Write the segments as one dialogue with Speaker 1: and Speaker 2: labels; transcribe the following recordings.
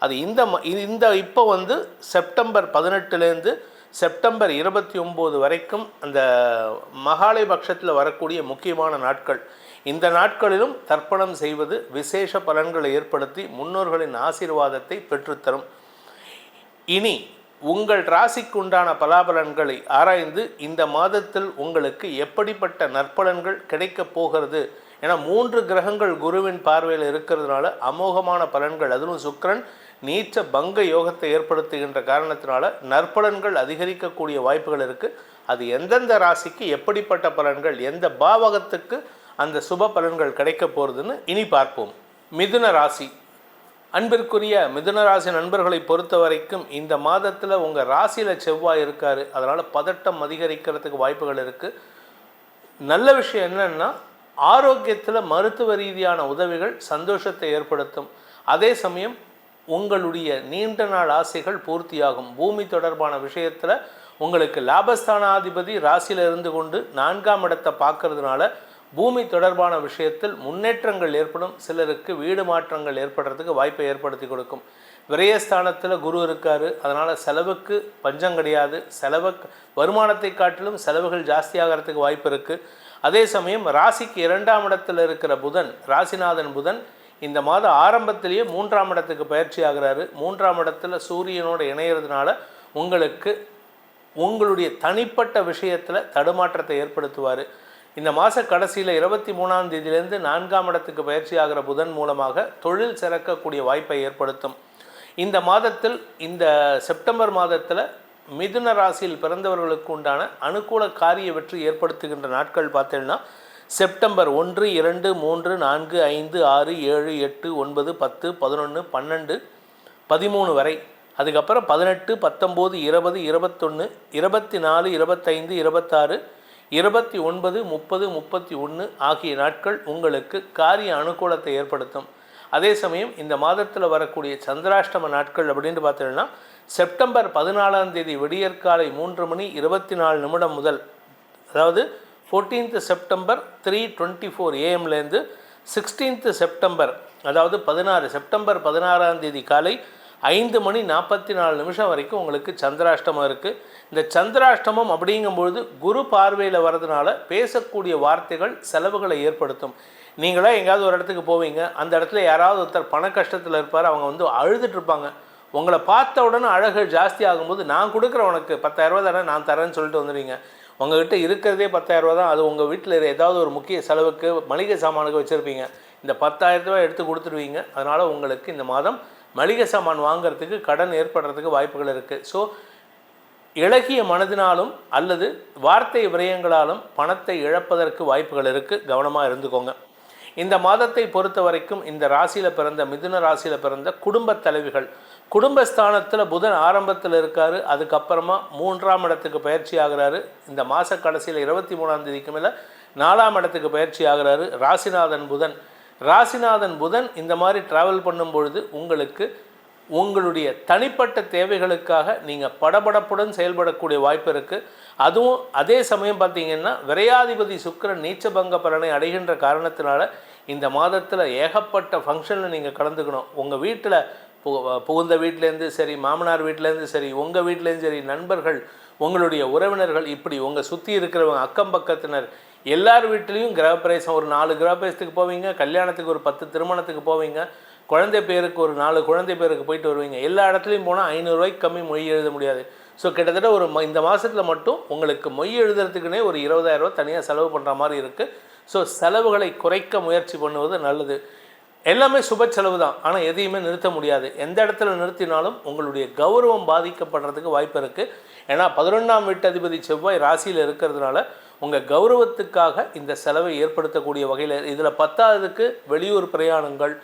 Speaker 1: அது இந்த ம- இந்த இப்போ வந்து செப்டம்பர் பதினெட்டுலேருந்து செப்டம்பர் இருபத்தி ஒம்பது வரைக்கும் அந்த மகாலை பட்சத்தில் வரக்கூடிய முக்கியமான நாட்கள். இந்த நாட்களிலும் தர்ப்பணம் செய்வது விசேஷ பலன்களை ஏற்படுத்தி முன்னோர்களின் ஆசீர்வாதத்தை பெற்றுத்தரும். இனி உங்கள் ராசிக்குண்டான பலாபலன்களை ஆராய்ந்து இந்த மாதத்தில் உங்களுக்கு எப்படிப்பட்ட நற்பலன்கள் கிடைக்கப் போகிறது என மூன்று கிரகங்கள் குருவின் பார்வையில் இருக்கிறதுனால அமோகமான பலன்கள். அதுவும் சுக்கரன் நீச்ச பங்க யோகத்தை ஏற்படுத்துகின்ற காரணத்தினால நற்பலன்கள் அதிகரிக்கக்கூடிய வாய்ப்புகள் இருக்குது அது எந்தெந்த ராசிக்கு எப்படிப்பட்ட பலன்கள் எந்த பாவகத்துக்கு அந்த சுப பலன்கள் கிடைக்க போகிறதுன்னு இனி பார்ப்போம். மிதுன ராசி. அன்பிற்குரிய மிதுன ராசி நண்பர்களை பொறுத்த வரைக்கும் இந்த மாதத்தில் உங்கள் ராசியில் செவ்வாய் இருக்கார். அதனால் பதட்டம் அதிகரிக்கிறதுக்கு வாய்ப்புகள் இருக்குது நல்ல விஷயம் என்னென்னா ஆரோக்கியத்தில் மருத்துவ ரீதியான உதவிகள் சந்தோஷத்தை ஏற்படுத்தும். அதே சமயம் உங்களுடைய நீண்ட நாள் ஆசைகள் பூர்த்தியாகும். பூமி தொடர்பான விஷயத்தில் உங்களுக்கு லாபஸ்தானாதிபதி ராசியில் இருந்து கொண்டு நான்காம் இடத்தை பார்க்கறதுனால பூமி தொடர்பான விஷயத்தில் முன்னேற்றங்கள் ஏற்படும். சிலருக்கு வீடு மாற்றங்கள் ஏற்படுறதுக்கு வாய்ப்பை ஏற்படுத்தி கொடுக்கும். விரயஸ்தானத்தில் குரு இருக்கார். அதனால் செலவுக்கு பஞ்சம் கிடையாது. செலவு வருமானத்தை காட்டிலும் செலவுகள் ஜாஸ்தியாகிறதுக்கு வாய்ப்பு இருக்குது அதே சமயம் ராசிக்கு இரண்டாம் இடத்தில் இருக்கிற புதன் ராசிநாதன் புதன் இந்த மாத ஆரம்பத்திலேயே மூன்றாம் இடத்துக்கு பயிற்சி ஆகிறாரு. மூன்றாம் இடத்துல சூரியனோடு இணையிறதுனால உங்களுக்கு உங்களுடைய தனிப்பட்ட விஷயத்தில் தடுமாற்றத்தை ஏற்படுத்துவார். இந்த மாத கடைசியில் இருபத்தி மூணாம் தேதியிலேருந்து நான்காம் இடத்துக்கு பயிற்சி ஆகிற புதன் மூலமாக தொழில் சிறக்கக்கூடிய வாய்ப்பை ஏற்படுத்தும். இந்த மாதத்தில் இந்த செப்டம்பர் மாதத்தில் மிதுன ராசியில் பிறந்தவர்களுக்கு உண்டான அனுகூல காரிய வெற்றி ஏற்படுத்துகின்ற நாட்கள் பார்த்தீங்கன்னா செப்டம்பர் ஒன்று இரண்டு மூன்று நான்கு ஐந்து ஆறு ஏழு எட்டு ஒன்பது பத்து பதினொன்று பன்னெண்டு பதிமூணு வரை. அதுக்கப்புறம் பதினெட்டு பத்தொம்போது இருபது இருபத்தொன்று இருபத்தி நாலு இருபத்தைந்து இருபத்தாறு இருபத்தி ஒன்பது முப்பது முப்பத்தி ஒன்று ஆகிய நாட்கள் உங்களுக்கு காரிய அனுகூலத்தை ஏற்படுத்தும். அதே சமயம் இந்த மாதத்தில் வரக்கூடிய சந்திராஷ்டம நாட்கள் அப்படின்னு பார்த்தீங்கன்னா செப்டம்பர் பதினாலாம் தேதி விடியற்காலை மூன்று மணி இருபத்தி நாலு நிமிடம் முதல் அதாவது fourteenth September three twenty four ஏஎம்லேருந்து sixteenth September அதாவது பதினாறு செப்டம்பர் பதினாறாம் தேதி காலை ஐந்து மணி நாற்பத்தி நாலு நிமிஷம் வரைக்கும் உங்களுக்கு சந்திராஷ்டமம் இருக்குது இந்த சந்திராஷ்டமம் அப்படிங்கும்பொழுது குரு பார்வையில் வர்றதுனால பேசக்கூடிய வார்த்தைகள் செலவுகளை ஏற்படுத்தும். நீங்களா எங்கேயாவது ஒரு இடத்துக்கு போவீங்க அந்த இடத்துல யாராவது ஒருத்தர் பண கஷ்டத்தில் இருப்பார் அவங்க வந்து அழுதுட்டு உங்களை பார்த்த உடனே அழகு ஜாஸ்தி ஆகும்போது நான் கொடுக்குற உனக்கு பத்தாயிரரூவா தானே நான் தரேன்னு சொல்லிட்டு வந்துடுவீங்க. உங்ககிட்ட இருக்கிறதே பத்தாயிரரூபா தான். அது உங்கள் வீட்டில் ஏதாவது ஒரு முக்கிய செலவுக்கு மளிகை சாமானுக்கு வச்சுருப்பீங்க. இந்த பத்தாயிரரூபா ரூபாய் எடுத்து கொடுத்துருவீங்க அதனால் உங்களுக்கு இந்த மாதம் மளிகை சாமான் வாங்குறதுக்கு கடன் ஏற்படுறதுக்கு வாய்ப்புகள் இருக்குது ஸோ இழகிய மனதினாலும் அல்லது வார்த்தை விரயங்களாலும் பணத்தை இழப்பதற்கு வாய்ப்புகள் இருக்குது கவனமாக இருந்துக்கோங்க. இந்த மாதத்தை பொறுத்த வரைக்கும் இந்த ராசியில் பிறந்த மிதுன ராசியில் பிறந்த குடும்பத் தலைவிகள் குடும்பஸ்தானத்தில் புதன் ஆரம்பத்தில் இருக்கார் அதுக்கப்புறமா மூன்றாம் இடத்துக்கு பயிற்சி ஆகிறாரு. இந்த மாத கடைசியில் இருபத்தி மூணாம் தேதிக்கு மேலே நாலாம் இடத்துக்கு பயிற்சி ஆகிறாரு ராசிநாதன் புதன். ராசிநாதன் புதன் இந்த மாதிரி ட்ராவல் பண்ணும் பொழுது உங்களுக்கு உங்களுடைய தனிப்பட்ட தேவைகளுக்காக நீங்கள் படபடப்புடன் செயல்படக்கூடிய வாய்ப்பு இருக்குது அதுவும் அதே சமயம் பார்த்தீங்கன்னா விரையாதிபதி சுக்கிரன் நீச்சபங்க பலனை அடைகின்ற காரணத்தினால இந்த மாதத்தில் ஏகப்பட்ட ஃபங்க்ஷனில் நீங்கள் கலந்துக்கணும். உங்கள் வீட்டில் பு புகுந்த வீட்டிலேருந்து சரி மாமனார் வீட்டிலேருந்து சரி உங்கள் வீட்டிலேருந்து சரி நண்பர்கள் உங்களுடைய உறவினர்கள் இப்படி உங்கள் சுற்றி இருக்கிறவங்க அக்கம் பக்கத்தினர் எல்லார் வீட்லேயும் கிரகப்பிரவேசம். ஒரு நாலு கிரகப்பிரவேசத்துக்கு போவீங்க கல்யாணத்துக்கு ஒரு பத்து திருமணத்துக்கு போவீங்க குழந்தை பேருக்கு ஒரு நாலு குழந்தை பேருக்கு போயிட்டு வருவீங்க. எல்லா இடத்துலையும் போனால் ஐநூறுரூவாய்க்கு கம்மி மொய் எழுத முடியாது. ஸோ கிட்டத்தட்ட ஒரு இந்த மாதத்தில் மட்டும் உங்களுக்கு மொய் எழுதுறதுக்குனே ஒரு இருபதாயிரரூவா தனியாக செலவு பண்ணுற மாதிரி இருக்குது ஸோ செலவுகளை குறைக்க முயற்சி பண்ணுவது நல்லது. எல்லாமே சுப செலவு தான். ஆனால் எதையுமே நிறுத்த முடியாது. எந்த இடத்துல நிறுத்தினாலும் உங்களுடைய கௌரவம் பாதிக்கப்படுறதுக்கு வாய்ப்பு இருக்குது ஏன்னா பதினொன்றாம் வீட்டு அதிபதி செவ்வாய் ராசியில் இருக்கிறதுனால உங்கள் கௌரவத்துக்காக இந்த செலவை ஏற்படுத்தக்கூடிய வகையில் இதில் பத்தாவதுக்கு வெளியூர் பிரயாணங்கள்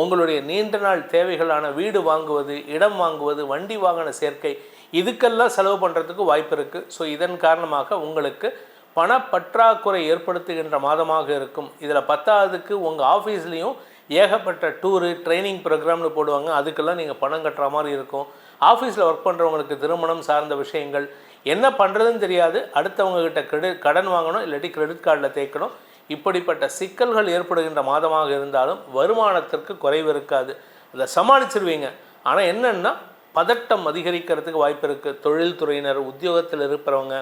Speaker 1: உங்களுடைய நீண்ட நாள் தேவைகளான வீடு வாங்குவது இடம் வாங்குவது வண்டி வாகன சேர்க்கை இதுக்கெல்லாம் செலவு பண்ணுறதுக்கு வாய்ப்பு இருக்குது ஸோ இதன் காரணமாக உங்களுக்கு பணப்பற்றாக்குறை ஏற்படுத்துகின்ற மாதமாக இருக்கும். இதில் பத்தாவதுக்கு உங்கள் ஆஃபீஸ்லேயும் ஏகப்பட்ட டூரு ட்ரைனிங் ப்ரோக்ராம்னு போடுவாங்க. அதுக்கெல்லாம் நீங்கள் பணம் கட்டுற மாதிரி இருக்கும். ஆஃபீஸில் ஒர்க் பண்ணுறவங்களுக்கு திருமணம் சார்ந்த விஷயங்கள். என்ன பண்ணுறதுன்னு தெரியாது. அடுத்தவங்ககிட்ட கிரெடிட் கடன் வாங்கணும் இல்லாட்டி கிரெடிட் கார்டில் தேய்க்கணும். இப்படிப்பட்ட சிக்கல்கள் ஏற்படுகின்ற மாதமாக இருந்தாலும் வருமானத்திற்கு குறைவு இருக்காது. அதை சமாளிச்சிருவீங்க. ஆனால் என்னென்னா பதட்டம் அதிகரிக்கிறதுக்கு வாய்ப்பு இருக்குது தொழில்துறையினர் உத்தியோகத்தில் இருக்கிறவங்க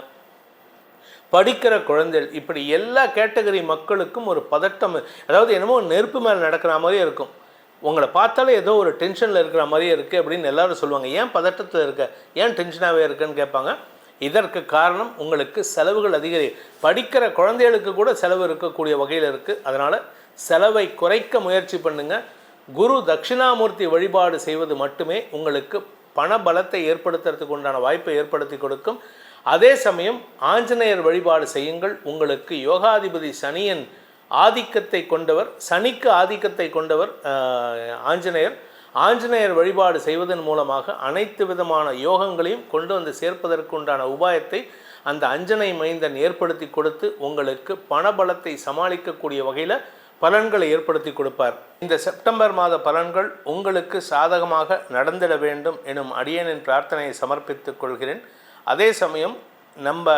Speaker 1: படிக்கிற குழந்தைகள் இப்படி எல்லா கேட்டகரி மக்களுக்கும் ஒரு பதட்டம் அதாவது என்னமோ நெருப்பு மேலே நடக்கிற மாதிரியே இருக்கும். உங்களை பார்த்தாலே ஏதோ ஒரு டென்ஷனில் இருக்கிற மாதிரியே இருக்குது அப்படின்னு எல்லோரும் சொல்லுவாங்க. ஏன் பதட்டத்தில் இருக்க? ஏன் டென்ஷனாகவே இருக்குன்னு கேட்பாங்க. இதற்கு காரணம் உங்களுக்கு செலவுகள் அதிகரி படிக்கிற குழந்தைகளுக்கு கூட செலவு இருக்கக்கூடிய வகையில் இருக்குது அதனால் செலவை குறைக்க முயற்சி பண்ணுங்கள் குரு தட்சிணாமூர்த்தி வழிபாடு செய்வது மட்டுமே உங்களுக்கு பண பலத்தை ஏற்படுத்துறதுக்கு உண்டான வாய்ப்பை ஏற்படுத்தி கொடுக்கும். அதே சமயம் ஆஞ்சநேயர் வழிபாடு செய்யுங்கள். உங்களுக்கு யோகாதிபதி சனியன் ஆதிக்கத்தை கொண்டவர் சனிக்கு ஆதிக்கத்தை கொண்டவர் ஆஞ்சநேயர். ஆஞ்சநேயர் வழிபாடு செய்வதன் மூலமாக அனைத்து விதமான யோகங்களையும் கொண்டு வந்து சேர்ப்பதற்கு உண்டான உபாயத்தை அந்த அஞ்சனை மைந்தன் ஏற்படுத்தி கொடுத்து உங்களுக்கு பணபலத்தை சமாளிக்கக்கூடிய வகையில் பலன்களை ஏற்படுத்தி கொடுப்பார். இந்த செப்டம்பர் மாத பலன்கள் உங்களுக்கு சாதகமாக நடந்திட வேண்டும் எனும் அடியனின் பிரார்த்தனையை சமர்ப்பித்துக் கொள்கிறேன். அதே சமயம் நம்ம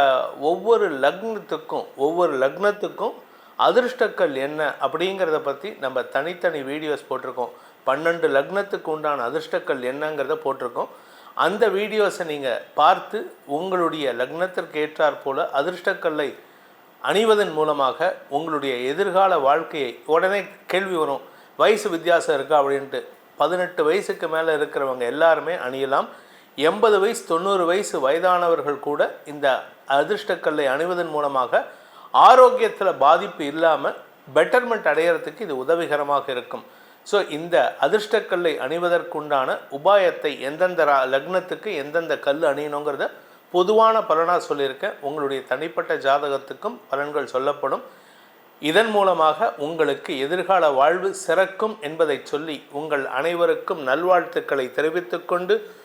Speaker 1: ஒவ்வொரு லக்னத்துக்கும் ஒவ்வொரு லக்னத்துக்கும் அதிர்ஷ்டக்கல் என்ன அப்படிங்கிறத பற்றி நம்ம தனித்தனி வீடியோஸ் போட்டிருக்கோம். பன்னெண்டு லக்னத்துக்கு உண்டான அதிர்ஷ்டக்கல் என்னங்கிறத போட்டிருக்கோம். அந்த வீடியோஸை நீங்கள் பார்த்து உங்களுடைய லக்னத்திற்கு ஏற்றாற் போல அதிர்ஷ்டக்கல்லை அணிவதன் மூலமாக உங்களுடைய எதிர்கால வாழ்க்கையை உடனே கேள்வி வரும் வயசு வித்தியாசம் இருக்கா? அப்படின்ட்டு. பதினெட்டு வயசுக்கு மேலே இருக்கிறவங்க எல்லாருமே அணியலாம். எண்பது வயசு தொண்ணூறு வயசு வயதானவர்கள் கூட இந்த அதிர்ஷ்டக்கல்லை அணிவதன் மூலமாக ஆரோக்கியத்தில் பாதிப்பு இல்லாமல் பெட்டர்மெண்ட் அடையிறதுக்கு இது உதவிகரமாக இருக்கும். ஸோ இந்த அதிர்ஷ்டக்கல்லை அணிவதற்குண்டான உபாயத்தை எந்தெந்த ரா- லக்னத்துக்கு எந்தெந்த கல் அணியணுங்கிறத பொதுவான பலனாக சொல்லியிருக்கேன். உங்களுடைய தனிப்பட்ட ஜாதகத்துக்கும் பலன்கள் சொல்லப்படும். இதன் மூலமாக உங்களுக்கு எதிர்கால வாழ்வு சிறக்கும் என்பதை சொல்லி உங்கள் அனைவருக்கும் நல்வாழ்த்துக்களை தெரிவித்துக்கொண்டு கொண்டு